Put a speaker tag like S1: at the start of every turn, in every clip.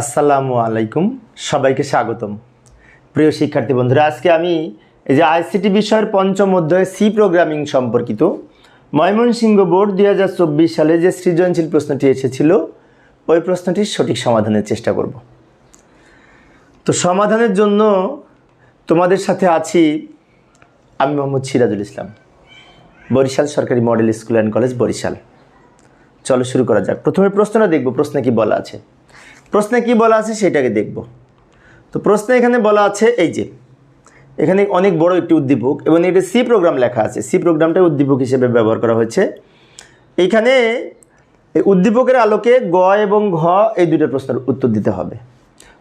S1: আসসালামু আলাইকুম, সবাইকে স্বাগতম। প্রিয় শিক্ষার্থী বন্ধুরা, আজকে আমি এই যে আইসিটি বিষয়ের পঞ্চম অধ্যায় সি প্রোগ্রামিং সম্পর্কিত ময়মনসিংহ বোর্ড দুই হাজার চব্বিশ সালে যে সৃজনশীল প্রশ্নটি এসেছিল, ওই প্রশ্নটির সঠিক সমাধানের চেষ্টা করব। তো সমাধানের জন্য তোমাদের সাথে আছি আমি মোহাম্মদ সিরাজুল ইসলাম, বরিশাল সরকারি model school and college Barishal. চলো শুরু করা যাক। প্রথমে প্রশ্নটা দেখব, প্রশ্নে কি বলা আছে? প্রশ্নে কি বলা আছে সেটাকে দেখব। তো প্রশ্নে এখানে বলা আছে এই যে, এখানে অনেক বড় একটি উদ্দীপক এবং এটা সি প্রোগ্রাম লেখা আছে। সি প্রোগ্রামটা উদ্দীপক হিসেবে ব্যবহার করা হয়েছে। এইখানে এই উদ্দীপকের আলোকে গ এবং ঘ এই দুটো প্রশ্নের উত্তর দিতে হবে।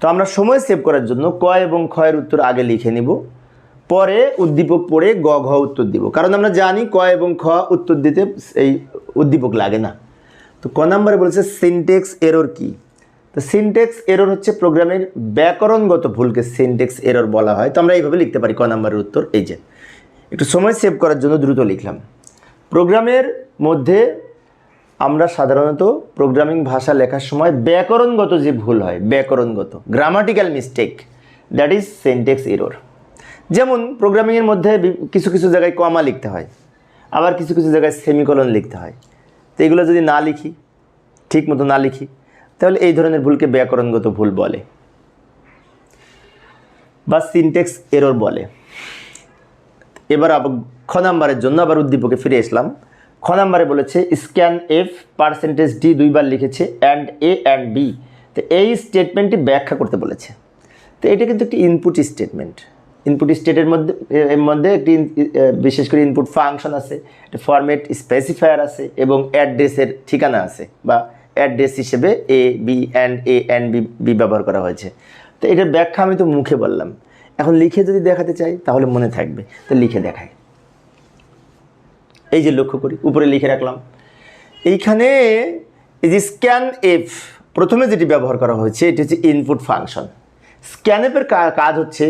S1: তো আমরা সময় সেভ করার জন্য ক এবং এর উত্তর আগে লিখে নিব। পরে উদ্দীপক পড়ে গ, ঘ উত্তর দিব। কারণ আমরা জানি ক এবং খ উত্তর দিতে এই উদ্দীপক লাগে না। তো ক নম্বরে বলেছে সিনটেক্স এরর কি? তো সিনটেক্স এরর হচ্ছে প্রোগ্রামের ব্যাকরণগত ভুলকে সিনটেক্স এরর বলা হয়। তো আমরা এইভাবে লিখতে পারি, ক নম্বরের উত্তর, এই যে। একটু সময় সেভ করার জন্য দ্রুত লিখলাম। প্রোগ্রামের মধ্যে আমরা সাধারণত প্রোগ্রামিং ভাষা লেখার সময় ব্যাকরণগত যে ভুল হয়, ব্যাকরণগত grammatical mistake that is syntax error যেমন প্রোগ্রামিংয়ের মধ্যে কিছু কিছু জায়গায় কমা লিখতে হয়, আবার কিছু কিছু জায়গায় সেমিকলন লিখতে হয়। তো এগুলো যদি না লিখি, ঠিক মতো না লিখি তাহলে এই ধরনের ভুলকে ব্যাকরণগত ভুল বলে বা সিনটেক্স এরর বলে। এবার খ নাম্বারের জন্য আবার উদ্দীপকে ফিরে আসলাম। খ নাম্বারে বলেছে স্ক্যান এফ পার্সেন্টেজ ডি দুইবার লিখেছে অ্যান্ড এ অ্যান্ড বি তো এই স্টেটমেন্টটি ব্যাখ্যা করতে বলেছে। তো এটা কিন্তু একটি ইনপুট স্টেটমেন্ট ইনপুট স্টেটের মধ্যে, এর মধ্যে একটি বিশেষ করে ইনপুট ফাংশন আছে, একটা ফরম্যাট স্পেসিফায়ার আছে, এবং অ্যাড্রেসের ঠিকানা আছে, বা অ্যাড্রেস হিসেবে A B and A and B ব্যবহার করা হয়েছে। তো এটার ব্যাখ্যা আমি তো মুখে বললাম। এখন লিখে যদি দেখাতে চাই, তাহলে মনে থাকবে। তো লিখে দেখাই। এই যে লক্ষ্য করি, উপরে লিখে রাখলাম। এইখানে এই যে স্ক্যান এফ প্রথমে যেটি ব্যবহার করা হয়েছে, এটি হচ্ছে ইনপুট ফাংশন স্ক্যান এফের কাজ হচ্ছে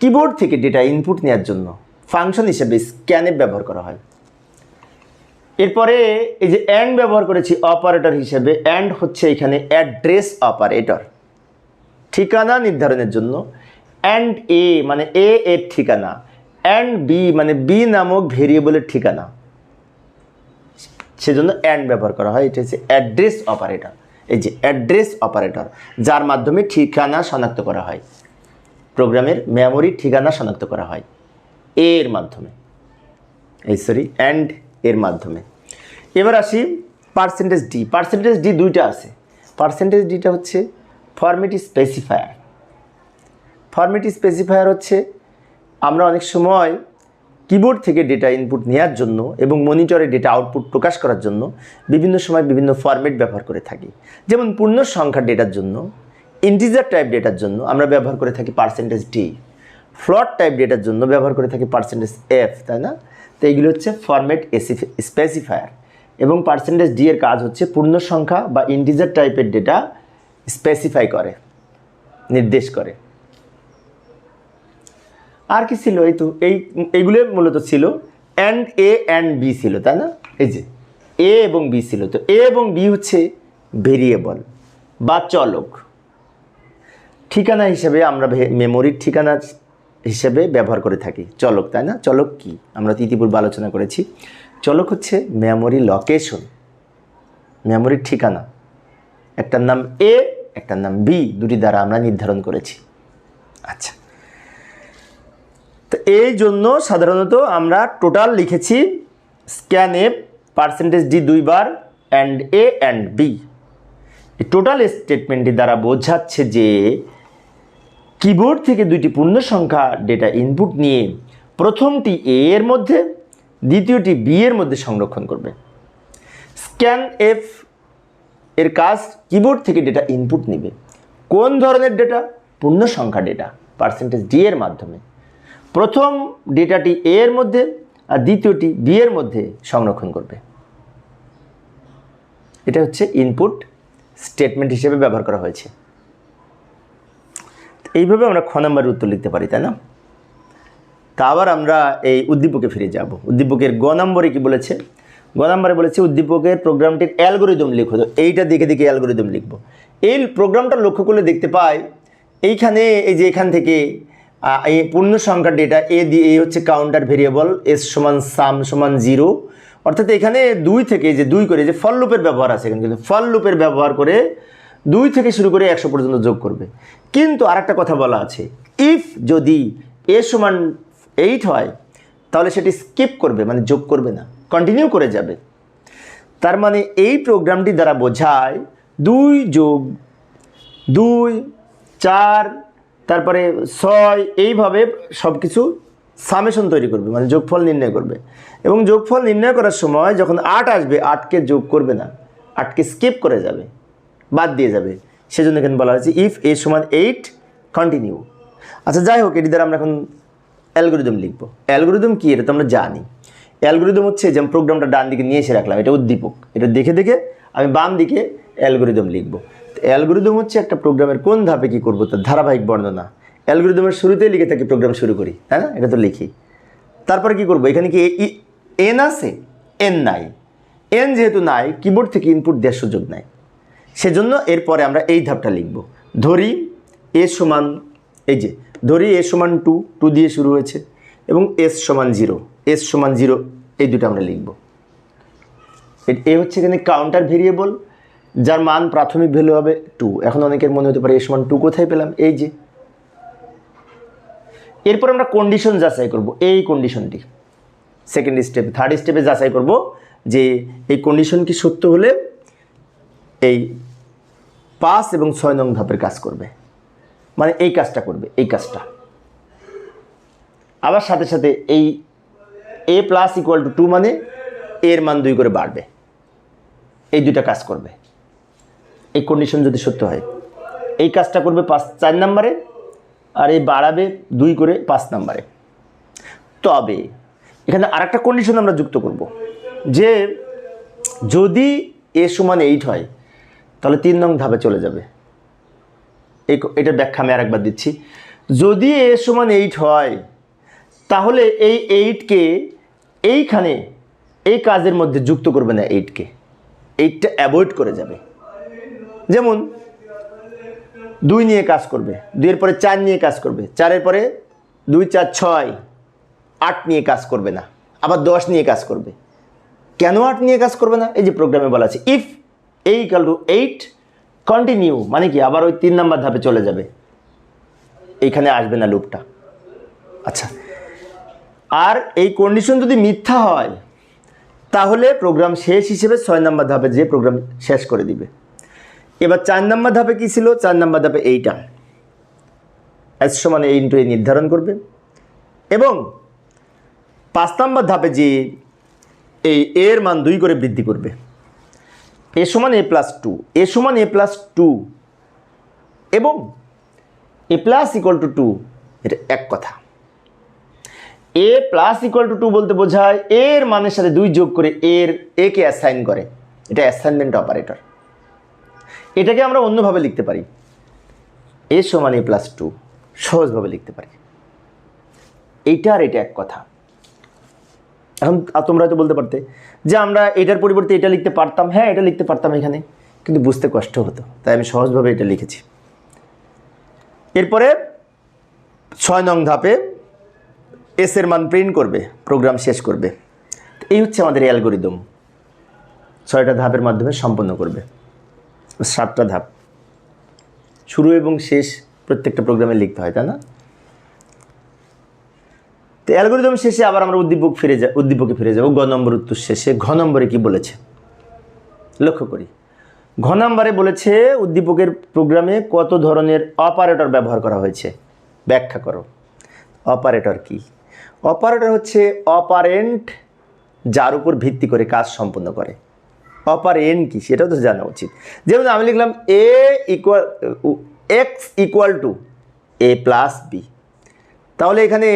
S1: কিবোর্ড থেকে ডেটা ইনপুট নেওয়ার জন্য। ফাংশন হিসেবে স্ক্যানএফ ব্যবহার করা হয়। এরপরে এই যে অ্যান্ড ব্যবহার করেছি অপারেটর হিসেবে অ্যান্ড হচ্ছে এখানে অ্যাড্রেস অপারেটর ঠিকানা নির্ধারণের জন্য। অ্যান্ড এ মানে এ এর ঠিকানা। অ্যান্ড বি মানে বি নামক ভেরিয়েবলের ঠিকানা। সেজন্য অ্যান্ড ব্যবহার করা হয়। এটা হচ্ছে অ্যাড্রেস অপারেটর এই যে অ্যাড্রেস অপারেটর যার মাধ্যমে ঠিকানা শনাক্ত করা হয়। প্রোগ্রামের মেমোরি ঠিকানা শনাক্ত করা হয়। এর মাধ্যমে। এই সরি অ্যান্ড এর মাধ্যমে। এবার আসি পার্সেন্টেজ ডি পার্সেন্টেজ ডি দুইটা আছে। পার্সেন্টেজ ডিটা হচ্ছে ফরম্যাট স্পেসিফায়ার ফরম্যাট স্পেসিফায়ার হচ্ছে আমরা অনেক সময় কিবোর্ড থেকে ডেটা ইনপুট নেওয়ার জন্য এবং মনিটরে ডেটা আউটপুট প্রকাশ করার জন্য বিভিন্ন সময় বিভিন্ন ফরম্যাট ব্যবহার করে থাকি। যেমন পূর্ণ সংখ্যার ডেটার জন্য ইন্টিজার টাইপ ডেটার জন্য আমরা ব্যবহার করে থাকি পার্সেন্টেজ ডি ফ্লট টাইপ ডেটার জন্য ব্যবহার করে থাকি পার্সেন্টেজ এফ তাই না? তো এইগুলো হচ্ছে ফরম্যাট স্পেসিফায়ার এবং পার্সেন্টেজ ডি এর কাজ হচ্ছে পূর্ণ সংখ্যা বা ইন্টিজার টাইপের ডেটা স্পেসিফাই করে, নির্দেশ করে। আর কি ছিল এই তো? এই এইগুলো মূলত ছিল অ্যান্ড এ অ্যান্ড বি ছিল, তাই না? এই যে এ এবং বি ছিল। তো এ এবং বি হচ্ছে ভেরিয়েবল বা চলক। ঠিকানা হিসেবে আমরা মেমোরির ঠিকানা হিসেবে ব্যবহার করে থাকি। চলক, তাই না? চলক কি? আমরা তো ইতিপূর্বে আলোচনা করেছি। চলক হচ্ছে মেমোরি লোকেশন মেমোরির ঠিকানা। একটার নাম এ একটার নাম বি দুটি দ্বারা আমরা নির্ধারণ করেছি। আচ্ছা। তো এই জন্য সাধারণত আমরা টোটাল লিখেছি স্ক্যান এ পার্সেন্টেজ ডি দুইবার and A and B total স্টেটমেন্টটি দ্বারা বোঝাচ্ছে যে কিবোর্ড থেকে দুইটি পূর্ণ সংখ্যা ডেটা ইনপুট নিয়ে প্রথমটি এ এর মধ্যে, দ্বিতীয়টি বি এর মধ্যে সংরক্ষণ করবে। স্ক্যান এফ এর কাজ কিবোর্ড থেকে ডেটা ইনপুট নেবে। কোন ধরনের ডেটা পূর্ণ সংখ্যা ডেটা পার্সেন্টেজ ডি এর মাধ্যমে। প্রথম ডেটাটি এ এর মধ্যে আর দ্বিতীয়টি বি এর মধ্যে সংরক্ষণ করবে। এটা হচ্ছে ইনপুট স্টেটমেন্ট হিসেবে ব্যবহার করা হয়েছে। এইভাবে আমরা খ নম্বরের উত্তর লিখতে পারি, তাই না? তা আবার আমরা এই উদ্দীপকে ফিরে যাব। উদ্দীপকের গ নম্বরে কি বলেছে? গ নম্বরে বলেছে, উদ্দীপকের প্রোগ্রামটির অ্যালগোরিদম লিখো। তো এইটা দেখে দেখে অ্যালগোরিদম লিখব। এই প্রোগ্রামটা লক্ষ্য করলে দেখতে পাই, এইখানে এই যে এখান থেকে এই পূর্ণ সংখ্যার ডেটা এ দিয়ে এ হচ্ছে কাউন্টার ভেরিয়েবল, এস সমান সাম সমান জিরো। অর্থাৎ এখানে দুই থেকে যে দুই করে যে ফল লুপের ব্যবহার আছে এখানে, কিন্তু ফল লুপের ব্যবহার করে দুই থেকে শুরু করে একশো পর্যন্ত যোগ করবে। কিন্তু আরেকটা কথা বলা আছে ইফ যদি এ সমান এইট হয়, তাহলে সেটি স্কিপ করবে মানে যোগ করবে না কন্টিনিউ করে যাবে। তার মানে এই প্রোগ্রামটি দ্বারা বোঝায় দুই যোগ দুই, চার, তারপরে ছয়, এইভাবে সব কিছু সামেশন তৈরি করবে মানে যোগফল নির্ণয় করবে। এবং যোগফল নির্ণয় করার সময় যখন আট আসবে, আটকে যোগ করবে না, আটকে স্কিপ করে যাবে। বাদ দিয়ে যাবে। সেজন্য এখানে বলা হয়েছে ইফ এ সমান এইট কন্টিনিউ আচ্ছা যাই হোক, এটি দ্বারা আমরা এখন অ্যালগোরিদম লিখব। অ্যালগোরিদম কি? এটা তো আমরা জানি। অ্যালগোরিদম হচ্ছে, যেমন প্রোগ্রামটা ডান দিকে নিয়ে এসে রাখলাম, এটা উদ্দীপক। এটা দেখে দেখে আমি বাম দিকে অ্যালগোরিদম লিখব অ্যালগোরিদম হচ্ছে একটা প্রোগ্রামের কোন ধাপে কী করব, তার ধারাবাহিক বর্ণনা। অ্যালগোরিদমের শুরুতেই লিখে থাকি প্রোগ্রাম শুরু করি, তাই না? এটা তো লিখি। তারপরে কি করব? এখানে কি এন আছে? এন নাই। এন যেহেতু নাই কিবোর্ড থেকে ইনপুট দেওয়ার সুযোগ নাই। সেজন্য এরপরে আমরা এই ধাপটা লিখব। ধরি এ সমান, এই যে, ধরি এ সমান টু টু দিয়ে শুরু হয়েছে এবং এস সমান জিরো এস সমান জিরো এই দুটো আমরা লিখব। এ- হচ্ছে এখানে কাউন্টার ভেরিয়েবল যার মান প্রাথমিক ভ্যালু হবে টু এখন অনেকের মনে হতে পারে এ সমান টু কোথায় পেলাম? এই যে। এরপর আমরা কন্ডিশন যাচাই করব, এই কন্ডিশনটি সেকেন্ড স্টেপ থার্ড স্টেপে যাচাই করব যে এই কন্ডিশন কি সত্য হলে এই পাঁচ এবং ছয় নং ধাপের কাজ করবে। মানে এই কাজটা করবে, এই কাজটা। আবার সাথে সাথে এই A plus equal to two মানে এর মান দুই করে বাড়বে। এই দুইটা কাজ করবে। এই কন্ডিশন যদি সত্য হয়, এই কাজটা করবে পাঁচ, চার নাম্বারে আর এই বাড়াবে দুই করে পাঁচ নাম্বারে। তবে এখানে আরেকটা কন্ডিশন আমরা যুক্ত করব যে যদি এ সমান এইট হয় তাহলে তিন নং ধাপে চলে যাবে। এই এটার ব্যাখ্যা আমি আরেকবার দিচ্ছি। যদি এ সমান এইট হয়, তাহলে এই এইটকে এইখানে এই কাজের মধ্যে যুক্ত করবে না এইটকে এইটটা অ্যাভয়েড করে যাবে। যেমন, দুই নিয়ে কাজ করবে, দুইয়ের পরে চার নিয়ে কাজ করবে, চারের পরে দুই, চার, ছয়, আট নিয়ে কাজ করবে না, আবার দশ নিয়ে কাজ করবে। কেন আট নিয়ে কাজ করবে না? এই যে প্রোগ্রামে বলা আছে। ইফ এই ইকাল টু এইট কন্টিনিউ মানে কি, আবার ওই তিন নাম্বার ধাপে চলে যাবে। এইখানে আসবে না লুপটা আচ্ছা। আর এই কন্ডিশন যদি মিথ্যা হয়, তাহলে প্রোগ্রাম শেষ হিসেবে ছয় নাম্বার ধাপে যে প্রোগ্রাম শেষ করে দিবে। এবার চার নাম্বার ধাপে কী ছিল? চার নাম্বার ধাপে এইটা। এস সমান এই ইন্টু এ নির্ধারণ করবে। এবং পাঁচ নাম্বার ধাপে যে এই এর মান দুই করে বৃদ্ধি করবে। এ সমান এ প্লাস টু এ সমান এ প্লাস টু এবং A plus equal to two এটা এক কথা। A plus equal to two বলতে বোঝায় এর মানের সাথে দুই যোগ করে এর এ কে অ্যাসাইন করে। এটা অ্যাসাইনমেন্ট অপারেটর এটাকে আমরা অন্যভাবে লিখতে পারি। এ সমান এ প্লাস টু সহজভাবে লিখতে পারি। এইটা আর এটা এক কথা। এখন তোমরা হয়তো বলতে পারতে যে আমরা এটার পরিবর্তে এটা লিখতে পারতাম হ্যাঁ এটা লিখতে পারতাম এখানে, কিন্তু বুঝতে কষ্ট হতো, তাই আমি সহজভাবে এটা লিখেছি। এরপরে ছয় নং ধাপে এস এর মান প্রিন্ট করবে প্রোগ্রাম শেষ করবে। এই হচ্ছে আমাদের অ্যালগোরিদম ছয়টা ধাপের মাধ্যমে সম্পন্ন করবে। সাতটা ধাপ। শুরু এবং শেষ প্রত্যেকটা প্রোগ্রামে লিখতে হয়, তাই না? তো অ্যালগোরিদম শেষে আবার আমরা উদ্দীপক ফিরে যা উদ্দীপকে ফিরে যাব গ নম্বর উত্তর শেষে। ঘ নম্বরে কি বলেছে? লক্ষ্য করি। ঘ নম্বরে বলেছে, উদ্দীপকের প্রোগ্রামে কত ধরনের অপারেটর ব্যবহার করা হয়েছে? ব্যাখ্যা করো। অপারেটর কি? অপারেটর হচ্ছে অপারেন্ট যার উপর ভিত্তি করে কাজ সম্পন্ন করে। অপারেন্ট কি? সেটাও তো জানা উচিত। যেমন আমি লিখলাম A equal X equal to A plus B তাহলে এখানে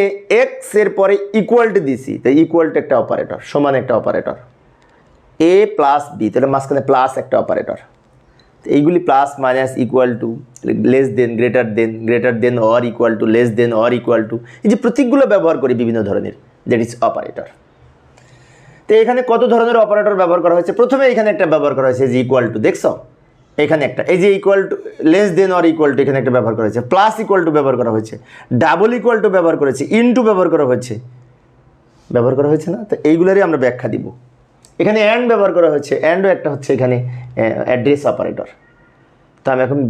S1: এক্সের পরে ইকুয়ালটি দিছি তাই ইকুয়ালটি একটা অপারেটর সমান একটা অপারেটর এ প্লাস বি তাহলে মাঝখানে প্লাস একটা অপারেটর এইগুলি plus minus equal to less than greater than greater than or equal to less than or equal to এই যে প্রতীকগুলো ব্যবহার করি বিভিন্ন ধরনের দ্যাট ইজ অপারেটর তো এখানে কত ধরনের অপারেটর ব্যবহার করা হয়েছে? প্রথমে এখানে একটা ব্যবহার করা হয়েছে যে ইকুয়াল টু দেখছ? এখানে একটা। এই যে equal to less than or equal to এখানে একটা ব্যবহার করা হয়েছে। প্লাস ইকুয়াল টু ব্যবহার করা হয়েছে। ডাবল ইকুয়াল টু ব্যবহার করেছে। ইন টু ব্যবহার করা হয়েছে। ব্যবহার করা হয়েছে না? তো এইগুলোরই আমরা ব্যাখ্যা দিব। এখানে অ্যান্ড ব্যবহার করা হয়েছে। অ্যান্ডও একটা হচ্ছে এখানে অ্যাড্রেস অপারেটর তো আমি এখন